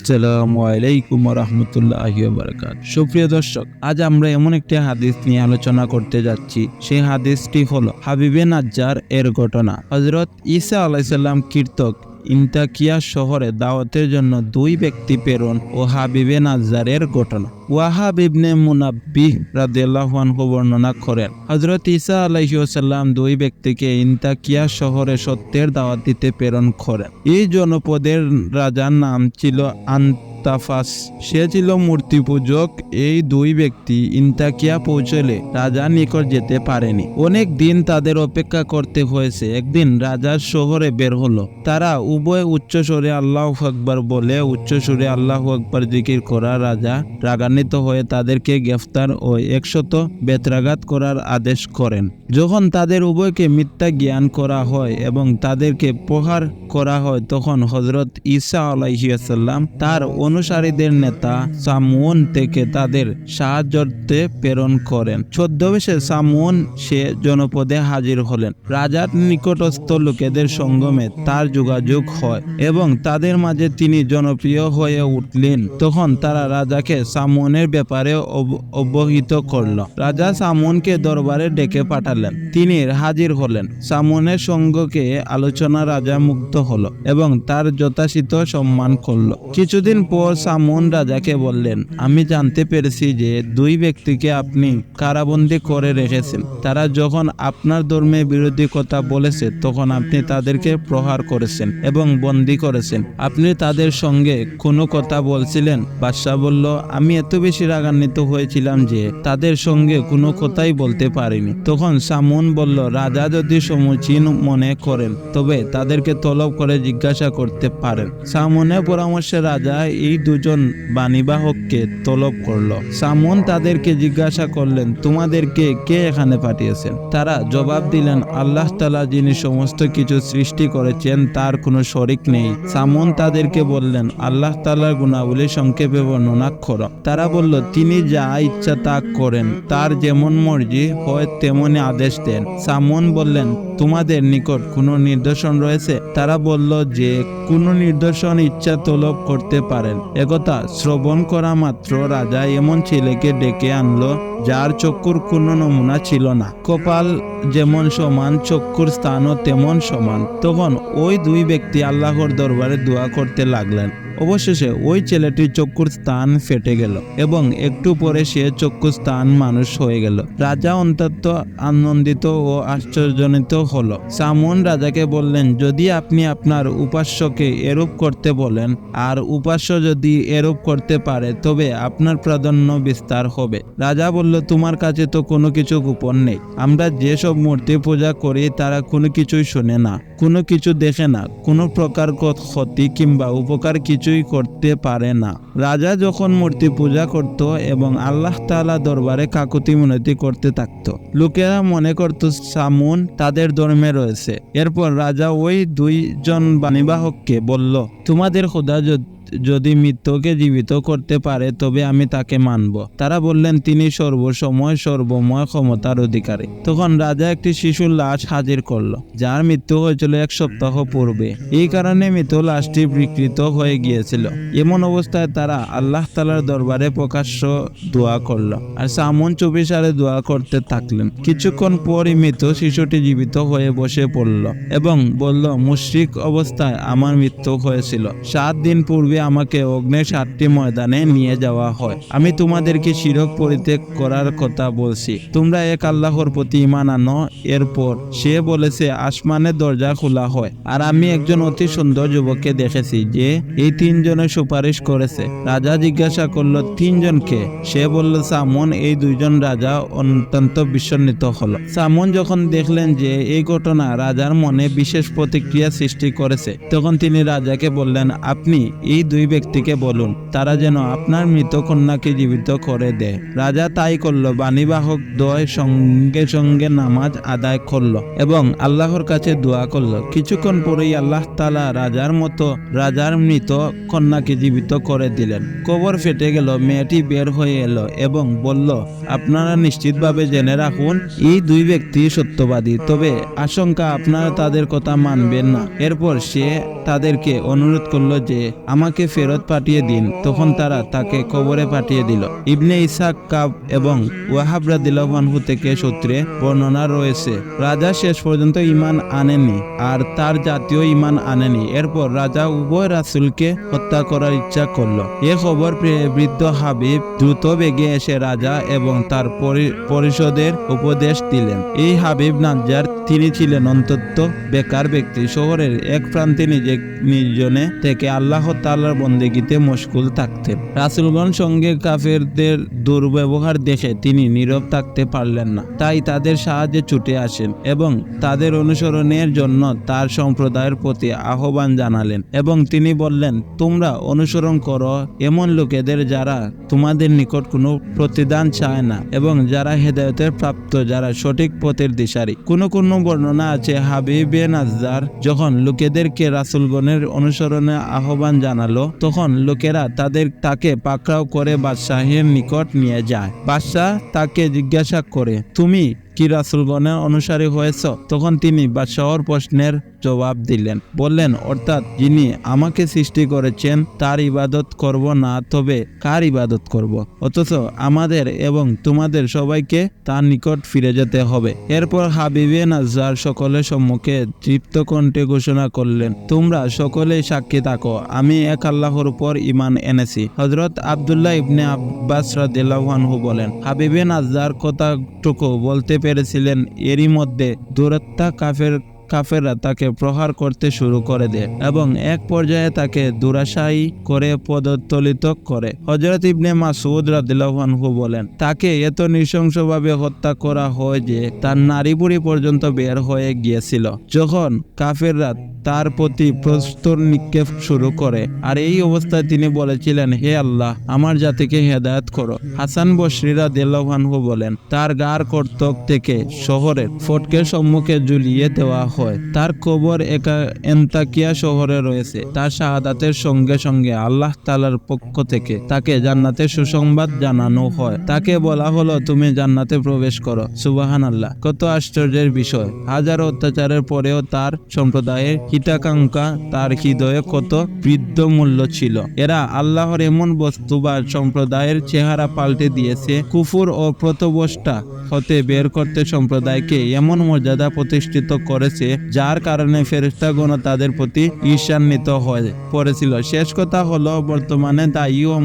আসসালামু আলাইকুম রহমতুল্লাহ বারকাত সুপ্রিয় দর্শক, আজ আমরা এমন একটি হাদিস নিয়ে আলোচনা করতে যাচ্ছি। সেই হাদিসটি হলো হাবিবে নাজ্জার এর ঘটনা। হজরত ঈসা আলাইসাল্লাম কীর্তক ইন্তাকিয়া শহরে দাওয়াতের জন্য দুই ব্যক্তি প্রেরণ ও হাবিবে নাজারের ঘটনা। ওয়াহাব ইবনে মুনাব্বিহ রাদিয়াল্লাহু বর্ণনা করেন, হযরত ঈসা আলাইহিসসালাম দুই ব্যক্তিকে ইন্তাকিয়া শহরে সত্যের দাওয়াত দিতে প্রেরণ করেন। এই জনপদের রাজার নাম ছিল আন্তাফাস সে ছিল মূর্তি পূজক এই দুই ব্যক্তি ইন্তাকিয়া পৌঁছলে রাজার নিকট যেতে পারেনি। অনেক দিন তাদের অপেক্ষা করতে হয়েছে। একদিন রাজার শহরে বের হলো। তারা উভয় উচ্চ স্বরে আল্লাহ আকবর বলে উচ্চ সুরে আল্লাহ আকবর জিকির করা রাজা রাগান্বিত হয়ে তাদেরকে গ্রেফতার ও একশত বেত্রাঘাত করার আদেশ করেন। যখন তাদের উভয়কে মিথ্যা জ্ঞান করা হয় এবং তাদেরকে প্রহার করা হয়, তখন হজরত ঈসা আলাইসাল্লাম তার অনুসারীদের নেতা সামুন থেকে তাদের সাহায্যতে প্রেরণ করেন। ছদ্মবেশে সামুন সে জনপদে হাজির হলেন। রাজার নিকটস্থ লোকেদের সঙ্গমে তার যোগাযোগ হয় এবং তাদের মাঝে তিনি জনপ্রিয় হয়ে উঠলেন। তখন তারা রাজাকে সামুনের ব্যাপারে অব- অবহিত করল। রাজা সামুনকে দরবারে ডেকে পাঠালেন। তিনি হাজির হলেন। সামুনের সঙ্গকে আলোচনা রাজা মুক্ত হলো এবং তার যথাশিত সম্মান করল। কিছুদিন পর সামুন রাজাকে বললেন, আমি জানতে পেরেছি যে দুই ব্যক্তিকে আপনি কারাবন্দি করে রেখেছেন। তারা যখন আপনার ধর্মে বিরোধী কথা বলেছে, তখন আপনি তাদেরকে প্রহার করেছেন এবং বন্দি করেছেন। আপনি তাদের সঙ্গে কোনো কথা বলছিলেন? বাদশাহ বলল, আমি এত বেশি রাগান্বিত হয়েছিলাম যে তাদের সঙ্গে কোনো কথাই বলতে পারিনি। তখন সামুন বলল, রাজা যদি সমুচীন মনে করেন, তবে তাদেরকে তলব করে জিজ্ঞাসা করতে পারেন। সামুনের পরামর্শে রাজা এই দুজন বাণীবাহককে তলব করল। সামুন তাদেরকে জিজ্ঞাসা করলেন, তোমাদেরকে কে এখানে পাঠিয়েছেন? তারা জবাব দিলেন, আল্লাহ তালা যিনি সমস্ত কিছু সৃষ্টি করেছেন, তার কোনো শরিক নেই। সামন তাদেরকে বললেন, আল্লাহ তালার গুণাবলী সংক্ষেপে বর্ণনা তারা বলল, তিনি যা ইচ্ছা তা করেন, তার যেমন মর্জি হয় তেমনই আদেশ দেন। সামুন বললেন তোমাদের নিকট কোনো নিদর্শন রয়েছে? তারা বলল যে, কোনো নিদর্শন ইচ্ছা তলব করতে পারেন। একথা শ্রবণ করা মাত্র রাজা এমন ছেলেকে ডেকে আনলো, যার চক্ষুর কোনো নমুনা ছিল না। কপাল যেমন সমান, চক্ষুর স্থানও তেমন সমান। তখন ওই দুই ব্যক্তি আল্লাহর দরবারে দোয়া করতে লাগলেন। অবশেষে ওই ছেলেটির চক্ষুর স্থান ফেটে গেল এবং একটু পরে সে চক্ষুর স্থান মানুষ হয়ে গেল। রাজা অন্তত আনন্দিত ও আশ্চর্যজনিত হলো। সামুন রাজাকে বললেন, যদি আপনি আপনার উপাস্যকে এরূপ করতে বলেন, আর উপাস্য যদি এরূপ করতে পারে, তবে আপনার প্রাধান্য বিস্তার হবে। রাজা বলল, তোমার কাছে তো কোনো কিছু গোপন নেই। আমরা যেসব মূর্তি পূজা করি, তারা কোনো কিছুই শোনে না, কোনো কিছু দেখে না। কোনো প্রকার ক্ষতি কিংবা উপকার কিছুই করতে পারে না। রাজা যখন মূর্তি পূজা করত এবং আল্লাহ তালা দরবারে কাকুতি মিনতি করতে থাকত, লোকেরা মনে করত, সামুন, তাদের ধর্মে রয়েছে। এরপর রাজা ওই দুইজন বাণীবাহককে বলল, তোমাদের খোদা যদি যদি মৃত্যুকে জীবিত করতে পারে, তবে আমি তাকে মানব। তারা বললেন, তিনি সর্বসময় সর্বময় ক্ষমতার অধিকারী। তখন রাজা একটি শিশুর লাশ হাজির করল, যার মৃত্যু হয়েছিল এক সপ্তাহ পূর্বে। এই কারণে মৃত লাশটি বিকৃত হয়ে গিয়েছিল। এমন অবস্থায় তারা আল্লাহ তালার দরবারে প্রকাশ্য দোয়া করল আর সামন চব্বিশারে দোয়া করতে থাকলেন। কিছুক্ষণ পরই মৃত শিশুটি জীবিত হয়ে বসে পড়ল এবং বলল, মুশরিক অবস্থায় আমার মৃত্যু হয়েছিল। সাত দিন পূর্বে আমাকে অগ্নের সাতটি ময়দানে নিয়ে যাওয়া হয়। আমি তোমাদেরকে শিরক পরিত্যাগ করার কথা বলছি। তোমরা এক আল্লাহর প্রতি ইমান আনো। এরপর সে বলেছে, আসমানের দরজা খোলা হয়। আর আমি একজন অতি সুন্দর যুবককে দেখেছি যে এই তিনজনের সুপারিশ করেছে। রাজা জিজ্ঞাসা করল, তিনজনকে? সে বলল, সামন এই দুইজন রাজা অত্যন্ত বিস্মিত হলো। সামন যখন দেখলেন যে এই ঘটনা রাজার মনে বিশেষ প্রতিক্রিয়া সৃষ্টি করেছে, তখন তিনি রাজাকে বললেন, আপনি এই দুই ব্যক্তিকে বলুন, তারা যেন আপনার মৃত কন্যাকে জীবিত করে দেয়। রাজা তাই করল, বাণীবাহক দয় সঙ্গে সঙ্গে নামাজ আদায় করল এবং আল্লাহর কাছে দোয়া করল। কিছুক্ষণ পরেই আল্লাহ তালা রাজার মতো রাজার মৃত কন্যাকে জীবিত করে দিলেন। কবর ফেটে গেল, মেয়েটি বের হয়ে এলো এবং বলল, আপনারা নিশ্চিতভাবে জেনে রাখুন, এই দুই ব্যক্তি সত্যবাদী, তবে আশঙ্কা আপনারা তাদের কথা মানবেন না। এরপর সে তাদেরকে অনুরোধ করল যে, আমাকে তাকে ফেরত পাঠিয়ে দিন। তখন তারা তাকে কবরে পাঠিয়ে দিল। ইবনে ইসাক কাব এবং ওয়াহাব রাদিল্লাহু থেকে সূত্রে বর্ণনা রয়েছে, রাজা শেষ পর্যন্ত ইমান আনেনি আর তার জাতীয় ইমান আনেনি এরপর রাজা উভয় রাসুলকে হত্যা করার ইচ্ছা করল। এ খবর পেয়ে বৃদ্ধ হাবিব দ্রুত বেগে এসে রাজা এবং তার পরি- পরিষদের উপদেশ দিলেন। এই হাবিব নাজ্জার, তিনি ছিলেন অন্তত বেকার ব্যক্তি। শহরের এক প্রান্তে নিজে, নির্জনে থেকে আল্লাহ তাল্লার বন্দেগীতে মশগুল থাকতেন রাসুলগণ সঙ্গে কাফেরদের দুর্ব্যবহার দেখে তিনি নীরব থাকতে পারলেন না। তাই তাদের সাহায্যে ছুটে আসেন এবং তাদের অনুসরণের জন্য তার সম্প্রদায়ের প্রতি আহ্বান জানালেন এবং তিনি বললেন, তোমরা অনুসরণ করো। এমন লোকেদের যারা তোমাদের নিকট কোনো প্রতিদান চায় না এবং যারা হেদায়তের প্রাপ্ত, যারা সঠিক পথের দিশারি। কোনো কোনো বর্ণনা আছে হাবিবে নাজ্জার, যখন লোকেদেরকে রাসুলগণের অনুসরণে আহ্বান জানালো তখন লোকেরা তাদের তাকে পাকড়াও করে বাদশাহের নিকট নিয়ে যায়। বাদশাহ তাকে জিজ্ঞাসা করে, তুমি কি রাসুলগণের অনুসারী হয়েছ? তখন তিনি বাদশাহর প্রশ্নের জবাব দিলেন, বললেন, অর্থাৎ যিনি আমাকে সৃষ্টি করেছেন, তার ইবাদত করব না, তবে কার ইবাদত করব? অথচ আমাদের এবং তোমাদের সবাইকে তার নিকট ফিরে যেতে হবে। এরপর হাবিবে নাজ্জার সকলের সম্মুখে তৃপ্ত কণ্ঠে ঘোষণা করলেন, তোমরা সকলেই সাক্ষী থাকো, আমি এক আল্লাহর উপর ইমান এনেছি। হজরত আবদুল্লাহ ইবনে আব্বাস রাদিয়াল্লাহু আনহু বলেন, হাবিবে নাজ্জার কথাটুকু বলতে পেরেছিলেন। এরই মধ্যে দূরত্বা কাফের কাফেররা তাকে প্রহার করতে শুরু করে দেয় এবং এক পর্যায়ে তাকে দুরাশায়ী করে পদতলিত করে। হজরত ইবনে মাসুদ রাদিল্লাহু বলেন, তাকে এত নৃশংসভাবে হত্যা করা হয় যে তার নারী পর্যন্ত বের হয়ে গিয়েছিল। যখন কাফেররা তার প্রতি প্রস্তর নিক্ষেপ শুরু করে, আর এই অবস্থায় তিনি বলেছিলেন, হে আল্লাহ, আমার জাতিকে হেদায়ত করো। হাসান বসরিরা দেল্লাহানহু বলেন, তার গার কর্তক থেকে শহরের ফটকের সম্মুখে ঝুলিয়ে দেওয়া হয়। তার কবর একা এন্তাকিয়া শহরে রয়েছে। তার শাহাদাতের সঙ্গে সঙ্গে আল্লাহ তালার পক্ষ থেকে তাকে জান্নাতের সুসংবাদ জানানো হয়। তাকে বলা হলো, তুমি জান্নাতে প্রবেশ করো। সুবাহান আল্লাহ কত আশ্চর্যের বিষয়। হাজার অত্যাচারের পরেও তার সম্প্রদায়ের হিতাকাঙ্ক্ষা, তার হৃদয়ে কত বৃদ্ধ মূল্য ছিল। এরা আল্লাহর এমন বস্তু বা সম্প্রদায়ের চেহারা পাল্টে দিয়েছে, কুফুর ও প্রতবষ্টা হতে বের করতে সম্প্রদায়কে এমন মর্যাদা প্রতিষ্ঠিত করেছে যার কারণে ফেরেস্তাগণ তাদের প্রতি ঈর্ষান্বিত হয়ে পড়েছিল। শেষ কথা হলো, বর্তমানে দায়ী ও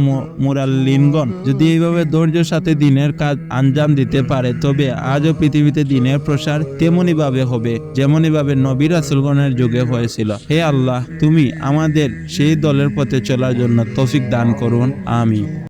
মুরাল্লিনগণ যদি এইভাবে ধৈর্যের সাথে দিনের কাজ আঞ্জাম দিতে পারে, তবে আজও পৃথিবীতে দিনের প্রসার তেমনি ভাবে হবে যেমনি ভাবে নবী রাসুলগণের যুগে হয়েছিল। হে আল্লাহ, তুমি আমাদের সেই দলের পথে চলার জন্য তৌফিক দান করুন। আমি